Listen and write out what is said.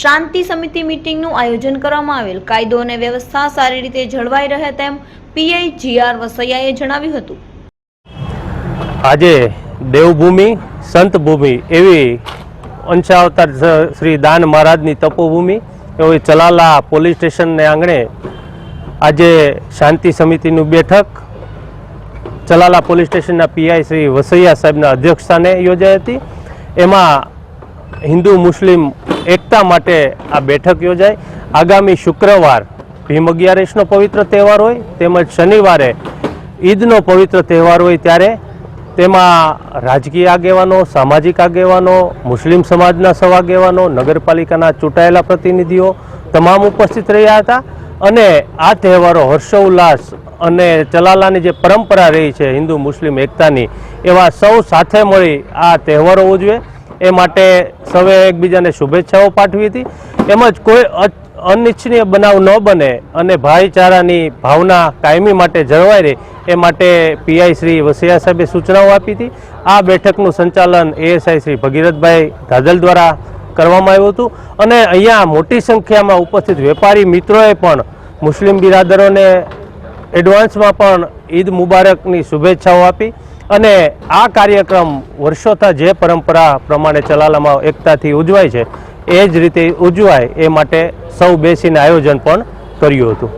શાંતિ સમિતિ સમિતિ મીટિંગનું આયોજન કરવામાં આવેલ. કાયદો અને વ્યવસ્થા સારી રીતે જળવાઈ રહે તેમ પીઆઈ જીઆર વસૈયાએ જણાવ્યું હતું. આજે દેવભૂમિ સંત એવી અંશાવતાર શ્રી દાન મહારાજની તપોભૂમિ, એવી ચલાલા પોલીસ સ્ટેશનને આંગણે આજે શાંતિ સમિતિનું બેઠક, ચલાલા પોલીસ સ્ટેશનના પીઆઈ શ્રી વસૈયા સાહેબના અધ્યક્ષસ્થાને યોજાઈ હતી. એમાં હિન્દુ મુસ્લિમ એકતા માટે આ બેઠક યોજાઈ. આગામી શુક્રવાર ભીમ અગિયારસનો પવિત્ર તહેવાર હોય, તેમજ શનિવારે ઈદનો પવિત્ર તહેવાર હોય ત્યારે તેમાં રાજકીય આગેવાનો, સામાજિક આગેવાનો, મુસ્લિમ સમાજના સૌ આગેવાનો નગરપાલિકાના ચૂંટાયેલા પ્રતિનિધિઓ તમામ ઉપસ્થિત રહ્યા હતા. અને આ તહેવારો હર્ષોલ્લાસ અને ચલાલાની જે પરંપરા રહી છે હિન્દુ મુસ્લિમ એકતાની, એવા સૌ સાથે મળી આ તહેવારો ઉજવે. એ માટે સૌએ એકબીજાને શુભેચ્છાઓ પાઠવી હતી. એમજ કોઈ અનિચ્છનીય બનાવ ન બને અને ભાઈચારાની ભાવના કાયમી માટે જળવાઈ રહે, એ માટે પીઆઈ શ્રી વસૈયા સાહેબે સૂચનાઓ આપી હતી. આ બેઠકનું સંચાલન એએસઆઈ શ્રી ભગીરથભાઈ ધાદલ દ્વારા કરવામાં આવ્યું હતું. અને અહીંયા મોટી સંખ્યામાં ઉપસ્થિત વેપારી મિત્રોએ પણ મુસ્લિમ બિરાદરોને એડવાન્સમાં પણ ઈદ મુબારકની શુભેચ્છાઓ આપી. અને આ કાર્યક્રમ વર્ષોથી જે પરંપરા પ્રમાણે ચલાલામાં એકતાથી ઉજવાય છે એ જ રીતે ઉજવાય એ માટે સૌ બેસીને આયોજન પણ કર્યું હતું.